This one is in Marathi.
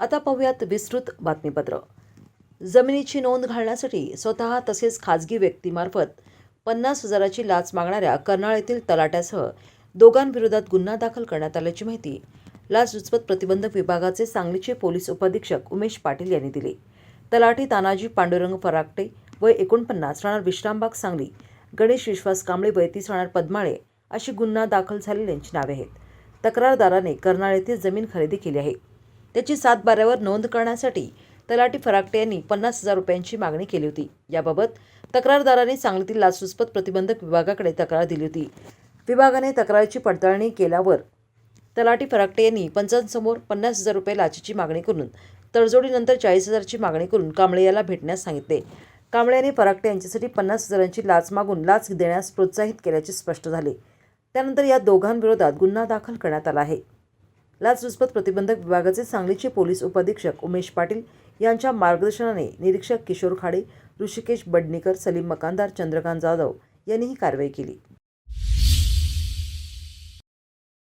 आता पाहूयात विस्तृत बातमीपत्र. जमिनीची नोंद घालण्यासाठी स्वतः तसेच खाजगी व्यक्तीमार्फत पन्नास हजाराची लाच मागणाऱ्या कर्नाळ येथील तलाट्यासह दोघांविरोधात गुन्हा दाखल करण्यात आल्याची माहिती लाचलुचपत प्रतिबंधक विभागाचे सांगलीचे पोलीस उपाधीक्षक उमेश पाटील यांनी दिली. तलाठी तानाजी पांडुरंग फराकटे वय एकोणपन्नास राहणार विश्रामबाग सांगली गणेश विश्वास कांबळे बैतीस राहणार पद्माळे अशी गुन्हा दाखल झालेल्यांची नावे आहेत. तक्रारदाराने कर्नाळ येथे जमीन खरेदी केली आहे. त्याची सात बाऱ्यावर नोंद करण्यासाठी तलाठी फराकटे यांनी पन्नास हजार रुपयांची मागणी केली होती. याबाबत तक्रारदाराने सांगलीतील लाचलुचपत प्रतिबंधक विभागाकडे तक्रार दिली होती. विभागाने तक्रारीची पडताळणी केल्यावर तलाठी फराकटे यांनी पंचांसमोर पन्नास हजार रुपये लाचेची मागणी करून तडजोडीनंतर चाळीस हजारची मागणी करून कांबळे याला भेटण्यास सांगितले. कांबळे यांनी फराकटे यांच्यासाठी पन्नास हजारांची लाच मागून लाच देण्यास प्रोत्साहित केल्याचे स्पष्ट झाले. त्यानंतर या दोघांविरोधात गुन्हा दाखल करण्यात आला आहे. लाचलुचपत प्रतिबंधक विभागाचे सांगलीचे पोलीस उपाधीक्षक उमेश पाटील यांच्या मार्गदर्शनाने निरीक्षक किशोर खाडे ऋषिकेश बडणीकर सलीम मकानदार चंद्रकांत जाधव यांनी ही कारवाई केली.